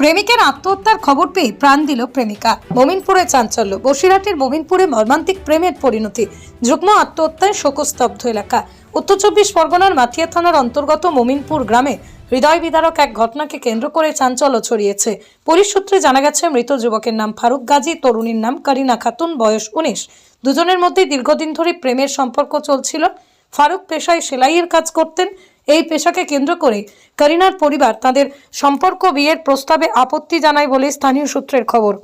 প্রেমিকের আত্মহত্যার খবর পেয়ে প্রাণ দিল প্রেমিকা। মমিনপুরে চাঞ্চল্য। বসিরহাটের মমিনপুরে মর্মান্তিক প্রেমের পরিণতি। যুগ্ম আত্মহত্যায় শোকস্তব্ধ এলাকা। উত্তর চব্বিশ পরগনার মাথিয়া থানার অন্তর্গত মমিনপুর গ্রামে হৃদয় বিদারক এক ঘটনাকে কেন্দ্র করে চাঞ্চল্য ছড়িয়েছে। পুলিশ সূত্রে জানা গেছে, মৃত যুবকের নাম ফারুক গাজী, তরুণীর নাম করিনা খাতুন, বয়স উনিশ। দুজনের মধ্যে দীর্ঘদিন ধরে প্রেমের সম্পর্ক চলছিল। ফারুক পেশায় সেলাইয়ের কাজ করতেন। এই পেশাকে কেন্দ্র করে করিনার পরিবার তাদের সম্পর্ক বিয়ের প্রস্তাবে আপত্তি জানায় বলে স্থানীয় সূত্রের খবর।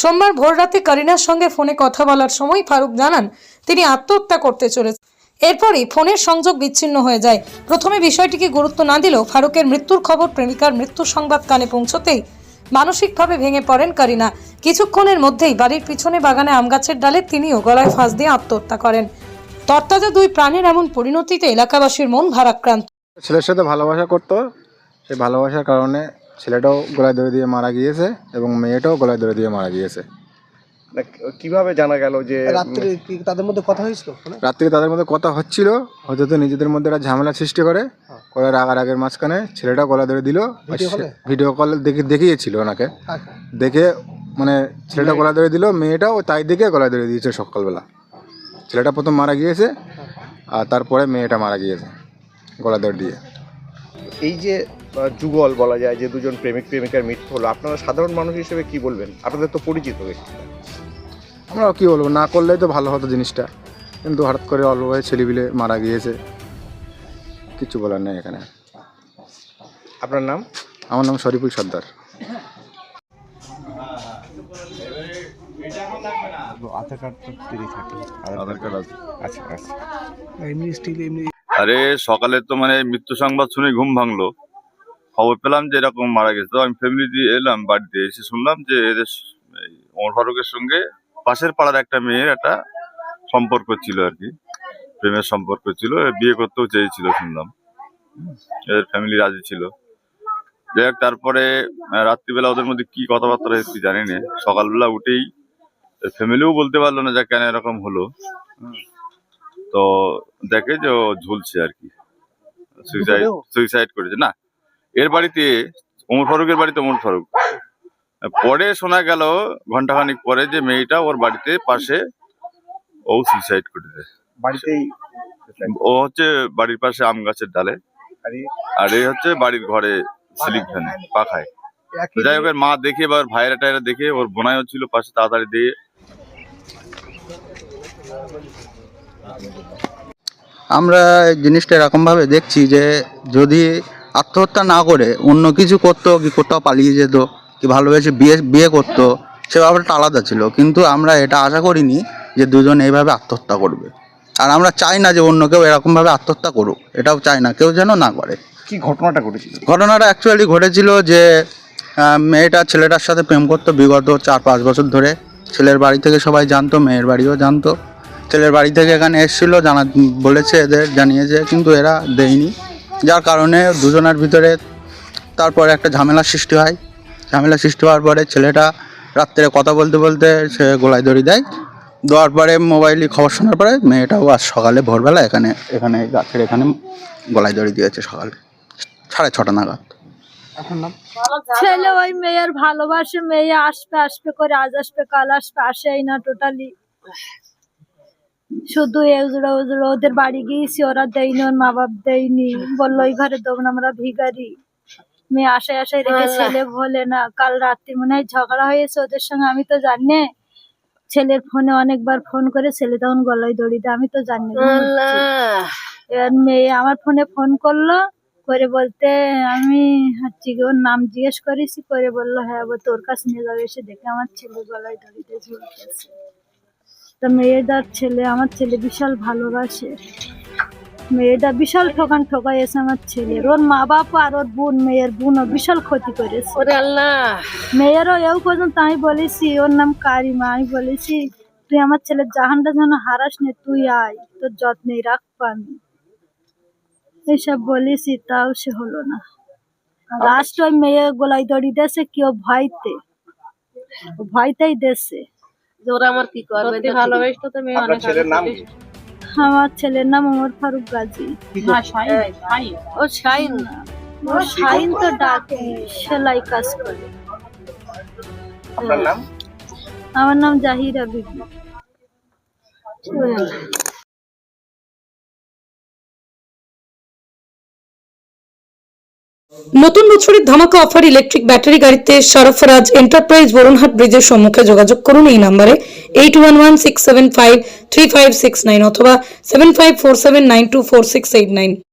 সোমবার ভোররাতে করিনার সঙ্গে ফোনে কথা বলার সময় ফারুক জানান, তিনি আত্মহত্যা করতে চলেছেন। এরপরই ফোনের সংযোগ বিচ্ছিন্ন হয়ে যায়। প্রথমে বিষয়টিকে গুরুত্ব না দিলেও ফারুকের মৃত্যুর খবর, প্রেমিকার মৃত্যু সংবাদ কানে পৌঁছতেই মানসিকভাবে ভেঙে পড়েন করিনা। কিছুক্ষণের মধ্যেই বাড়ির পিছনে বাগানে আম গাছের ডালে তিনিও গলায় ফাঁস দিয়ে আত্মহত্যা করেন। তরতাজা দুই প্রাণের এমন পরিণতিতে এলাকাবাসীর মন ভারাক্রান্ত। ছেলের সাথে ভালোবাসা করতো। সেই ভালোবাসার কারণে ছেলেটাও গলায় ধরে দিয়ে মারা গিয়েছে এবং মেয়েটাও গলায় ধরে দিয়ে মারা গিয়েছে। না, কীভাবে জানা গেল যে রাত্রে কি তাদের মধ্যে কথা হয়েছিল রাত্রে তাদের মধ্যে কথা হচ্ছিল হয়তো তো নিজেদের মধ্যে একটা ঝামেলা সৃষ্টি করে। করে রাগার আগের মাঝখানে ছেলেটা গলা ধরে দিল ভিডিও কল? দেখে দেখিয়েছিল ওনাকে। দেখে মানে ছেলেটা গলা ধরে দিল মেয়েটাও তাই দেখে গলা ধরে দিয়েছে সকালবেলা। ছেলেটা প্রথম মারা গিয়েছে আর তারপরে মেয়েটা মারা গিয়েছে। গলা ধরে দিয়ে। এই যে যুগল বলা যায় যে দুজন প্রেমিক প্রেমিকার মৃত্যু হলো আপনারা সাধারণ মানুষ হিসেবে কি বলবেন? আপনাদের তো পরিচিত ব্যক্তি। আমরা কি বলব? না করলেই তো ভালো হতো জিনিসটা। কিন্তু হঠাৎ করে অল্প বয়সে ছেলেপিলে মারা গিয়েছে। কিছু বলার নেই এখানে। আপনার নাম? আমার নাম শরীফুল সর্দার। আধার কার্ড তো থাকে। আধার কার্ড আছে। আচ্ছা আচ্ছা। এমনি স্টিল এমনি আরে সকালে তো মানে মৃত্যু সংবাদ শুনে ঘুম ভাঙলো। খবর পেলাম যে এরকম মারা গেছে। তো আমি ফ্যামিলি দিয়ে এলাম, বাড়িতে এসে শুনলাম যে এদের ওমর ফারুকের সঙ্গে পাশের পাড়ার একটা মেয়ের একটা সম্পর্ক ছিল আর কি। প্রেমের সম্পর্ক ছিল বিয়ে করতেও চেয়েছিল শুনলাম। এদের ফ্যামিলি রাজি ছিল। যাই হোক, তারপরে রাত্রিবেলা ওদের মধ্যে কি কথাবার্তা হয়েছে জানি না। সকালবেলা উঠেই ফ্যামিলিও বলতে পারল না যে কেন এরকম হলো। তো দেখে যে ও ঝুলছে আর কি। সুইসাইড সুইসাইড করেছে। না এর বাড়িতে ওমর ফারুকের বাড়িতে ওমর ফারুক। পরে শোনা গেল ঘন্টাখানিক পরে যে মেয়েটা ওর বাড়িতে পাশে ও সুইসাইড করেছে। বাড়িতেই ও হচ্ছে বাড়ির পাশে আম গাছের ডালে। আর এই হচ্ছে বাড়ির ঘরে সিলিং ফ্যানে পাখায়। যাই হোক মা দেখে বা ভাইরা টাইরা দেখে ওর বোনাইও ছিল পাশে তাড়াতাড়ি দিয়ে। আমরা এই জিনিসটা এরকমভাবে দেখছি যে যদি আত্মহত্যা না করে অন্য কিছু করতো কি কোথাও পালিয়ে যেত কি ভালোবেসে বিয়ে বিয়ে করতো সে ব্যাপারটা আলাদা ছিল। কিন্তু আমরা এটা আশা করিনি যে দুজন এইভাবে আত্মহত্যা করবে। আর আমরা চাই না যে অন্য কেউ এরকমভাবে আত্মহত্যা করুক। এটাও চাই না কেউ যেন না করে। কি ঘটনাটা ঘটেছিল? ঘটনাটা অ্যাকচুয়ালি ঘটেছিল যে মেয়েটা ছেলেটার সাথে প্রেম করতো বিগত চার পাঁচ বছর ধরে। ছেলের বাড়ি থেকে সবাই জানতো মেয়ের বাড়িও জানতো। ছেলের বাড়ি থেকে এখানে এসেছিল জানা বলেছে এদের জানিয়েছে কিন্তু এরা দেয়নি। যার কারণে দুজনের ভিতরে তারপরে একটা ঝামেলা সৃষ্টি হয়। ঝামেলা সৃষ্টি হওয়ার পরে ছেলেটা রাত্রে কথা বলতে বলতে সে গলায় দড়ি দেয়। দেওয়ার পরে মোবাইলে খবর শোনার পরে মেয়েটাও আজ সকালে ভোরবেলা এখানে এখানে গাছের এখানে গলায় দড়ি দিয়েছে সকালে সাড়ে ছটা নাগাদ। ছেলে ওই মেয়ের ভালোবাসে মেয়ে আসবে আসবে করে আজ আসবে কাল আসবে আসেই না টোটালি শুধু এজুড়ো উজুড়ো ওদের বাড়ি গিয়েছি ওরা দেয়নি ওর মা বাপ দেয়নি। বলল ওই ঘরে দেবো না আমরা ভিগারি মেয়ে আশায় আশায় রেখে ছেলে ভোলে না। কাল রাত্রি মনে হয় ঝগড়া হয়েছে ওদের সঙ্গে আমি তো জানি ছেলের ফোনে অনেকবার ফোন করে ছেলে তখন গলায় দড়ি দেয় আমি তো জানি এবার মেয়ে আমার ফোনে ফোন করল করে বলতে আমি হচ্ছে ওর নাম জিজ্ঞেস করেছি। করে বলল হ্যাঁ তোর কাছে নিয়ে যাবে এসে দেখে আমার ছেলে গলায় দড়িতে ঝুলতেছে। তা মেয়েটার ছেলে আমার ছেলে বিশাল ভালোবাসে। মেয়েটা বিশাল ঠকান ঠকাই এসে আমার ছেলের ওর মা বাপ আর ওর বোন মেয়ের বোনও বিশাল ক্ষতি করেছে। মেয়েরও এও পর্যন্ত আমি বলেছি ওর নাম কারিমা আমি বলেছি তুই আমার ছেলের জাহানটা যেন হারাস নে তুই আয় তোর যত্নে রাখব আমি। এইসব বলেছি তাও সে হলো না। লাস্ট ওই মেয়ে গোলাই দড়ি দেশে কেউ ভয়তে ভয়তেই দেশে ওরা আমার কি করবে ভালোবাসতো তো মেয়ে ছেলের নাম আমার ছেলের নাম ওমর ফারুক গাজী। ও শাইন ও শাইন তো ডাকে সেলাই কাজ করে। আপনার নাম? আমার নাম জাহিরা বিবি। নতুন বছরের ধামাকা অফার ইলেকট্রিক ব্যাটারি গাড়িতে সরফরাজ এন্টারপ্রাইজ বরুণহাট ব্রিজের সম্মুখে যোগাযোগ করুন এই নাম্বারে eight one one six seven five three five six nine অথবা seven five four seven nine two four six eight nine